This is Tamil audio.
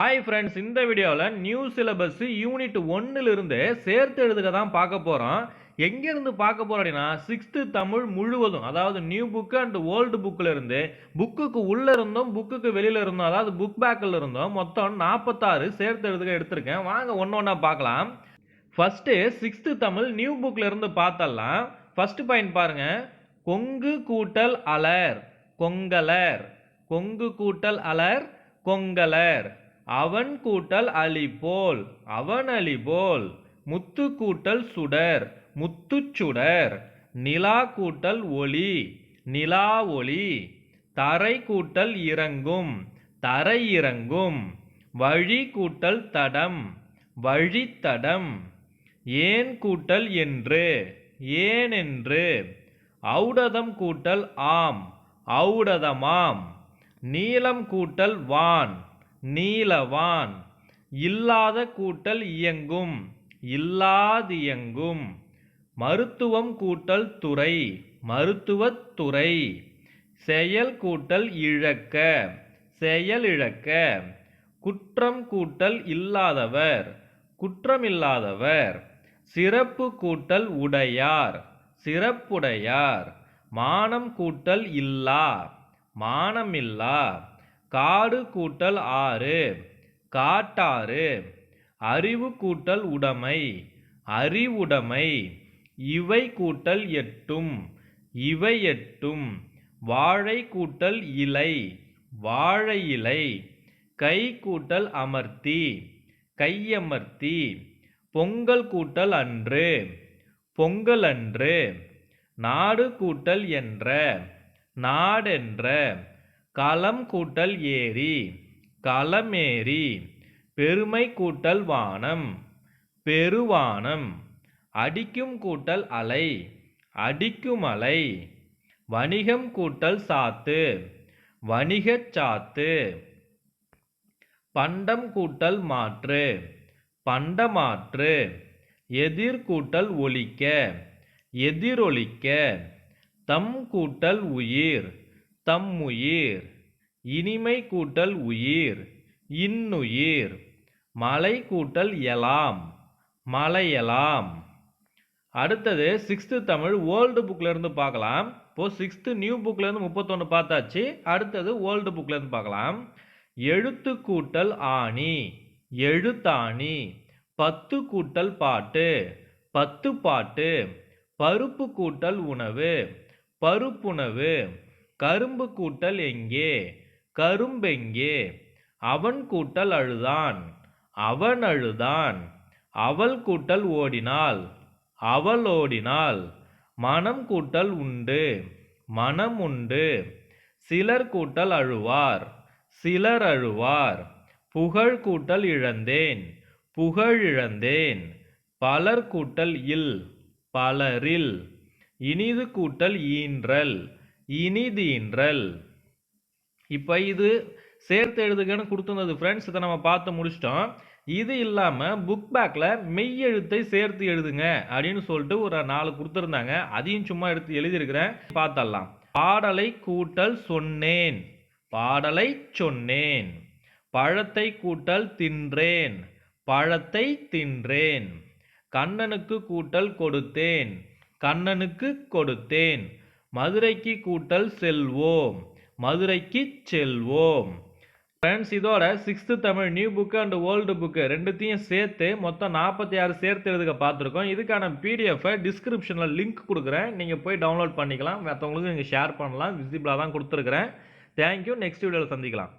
ஹாய் ஃப்ரெண்ட்ஸ் இந்த வீடியோவில் நியூ சிலபஸ் யூனிட் ஒன்னிலிருந்து சேர்த்து எழுதுக தான் பார்க்க போகிறோம் எங்கேருந்து பார்க்க போகிறோம் அப்படின்னா சிக்ஸ்த்து தமிழ் முழுவதும் அதாவது நியூ புக்கு அண்ட் ஓல்டு புக்கில் இருந்து புக்குக்கு உள்ளே இருந்தும் புக்குக்கு வெளியில் இருந்தும் அதாவது புக் பேக்கில் இருந்தும் மொத்தம் நாற்பத்தாறு சேர்த்து எழுதுக எடுத்திருக்கேன். வாங்க ஒன்று ஒன்றா பார்க்கலாம் ஃபஸ்ட்டு சிக்ஸ்த்து தமிழ் நியூ புக்கில் இருந்து பார்த்தலாம் ஃபஸ்ட்டு பாயிண்ட் பாருங்கள் கொங்கு கூட்டல் அலர் கொங்கலர். கொங்கு கூட்டல் அலர் கொங்கலர். அவன் கூட்டல் அழிபோல் அவன் அலிபோல் முத்து கூட்டல் சுடர் முத்துச்சுடர் நிலா கூட்டல் ஒளி நிலா ஒளி. தரை கூட்டல் இறங்கும் தரை இறங்கும். வழி கூட்டல் தடம் வழித்தடம் ஏன் கூட்டல் என்று ஏன் என்று. ஔடதம் கூட்டல் ஆம் ஔடதமாம். நீளம் கூட்டல் வான் நீலவான். இல்லாத கூட்டல் இயங்கும் இல்லாதியங்கும் மருத்துவம் கூட்டல் துறை மருத்துவத்துறை செயல் கூட்டல் இழக்க செயலிழக்க குற்றம் கூட்டல் இல்லாதவர் குற்றமில்லாதவர். சிறப்பு கூட்டல் உடையார் சிறப்புடையார். மானம் கூட்டல் இல்லா மானமில்லா. காடு கூட்டல் ஆறு காட்டாறு அறிவு கூட்டல் உடைமை அறிவுடைமை இவை கூட்டல் எட்டும் இவை எட்டும் வாழை கூட்டல் இலை வாழை இலை கை கூட்டல் அமர்த்தி கையமர்த்தி பொங்கல் கூட்டல் அன்று பொங்கல் அன்று நாடு கூட்டல் என்ற நாடென்ற களம் கூட்டல் ஏரி களமேரி பெருமை கூட்டல் வானம் பெருவானம் அடிக்கும் கூட்டல் அலை அடிக்கும் அலை வணிகம் கூட்டல் சாத்து வணிகச் சாத்து பண்டம் கூட்டல் மாற்று பண்டமாற்று எதிர் கூட்டல் ஒலிக்க எதிரொலிக்க தம் கூட்டல் உயிர் தம் உயிர் இனிமை கூட்டல் உயிர் இன்னுயிர் மலை கூட்டல் எலாம் மலையலாம். அடுத்தது சிக்ஸ்த்து தமிழ் ஓல்டு புக்லேருந்து பார்க்கலாம். இப்போது சிக்ஸ்த்து நியூ புக்லேருந்து முப்பத்தொன்று பார்த்தாச்சு. அடுத்தது ஓல்டு புக்லேருந்து பார்க்கலாம். எழுத்து கூட்டல் ஆணி எழுத்தாணி பத்து கூட்டல் பாட்டு பத்து பாட்டு பருப்பு கூட்டல் உணவு பருப்புணவு கரும்பு கூட்டல் எங்கே? கரும்பெங்கே அவன் கூட்டல் அழுதான். அவன் அழுதான். அவள் கூட்டல் ஓடினாள் அவள் ஓடினாள் மனம் கூட்டல் உண்டு. மனம் உண்டு. சிலர் கூட்டல் அழுவார். சிலர் அழுவார். புகழ் கூட்டல் இழந்தேன். புகழ் இழந்தேன். பலர் கூட்டல் இல். பலரில். இனிது கூட்டல் ஈன்றல். இனிதீன்றல் இப்போ இது சேர்த்து எழுதுகன்னு கொடுத்துருந்தது ஃப்ரெண்ட்ஸ் இதை நம்ம பார்த்து முடிச்சிட்டோம். இது இல்லாமல் புக் பேக்கில் மெய்யெழுத்தை சேர்த்து எழுதுங்க அப்படின்னு சொல்லிட்டு ஒரு நாலு கொடுத்துருந்தாங்க. அதையும் சும்மா எடுத்து எழுதியிருக்கிறேன். பார்த்தரலாம் பாடலை கூட்டல் சொன்னேன். பாடலை சொன்னேன். பழத்தை கூட்டல் தின்றேன். பழத்தை தின்றேன். கண்ணனுக்கு கூட்டல் கொடுத்தேன். கண்ணனுக்கு கொடுத்தேன். மதுரைக்கு கூட்டல் செல்வோம். மதுரைக்கு செல்வோம். ஃப்ரெண்ட்ஸ் இதோட sixth Tamil new book and old book ரெண்டுத்தையும் சேர்த்து மொத்தம் நாற்பத்தி ஆறு சேர்த்து எழுதுக பார்த்துருக்கோம். இதுக்கான பிடிஎஃபை டிஸ்கிரிப்ஷனில் லிங்க் கொடுக்குறேன். நீங்கள் போய் டவுன்லோட் பண்ணிக்கலாம். மற்றவங்களுக்கு நீங்கள் ஷேர் பண்ணலாம். விசிபிளாக தான் கொடுத்துருக்குறேன். தேங்க்யூ நெக்ஸ்ட் வீடியோவில் சந்திக்கலாம்.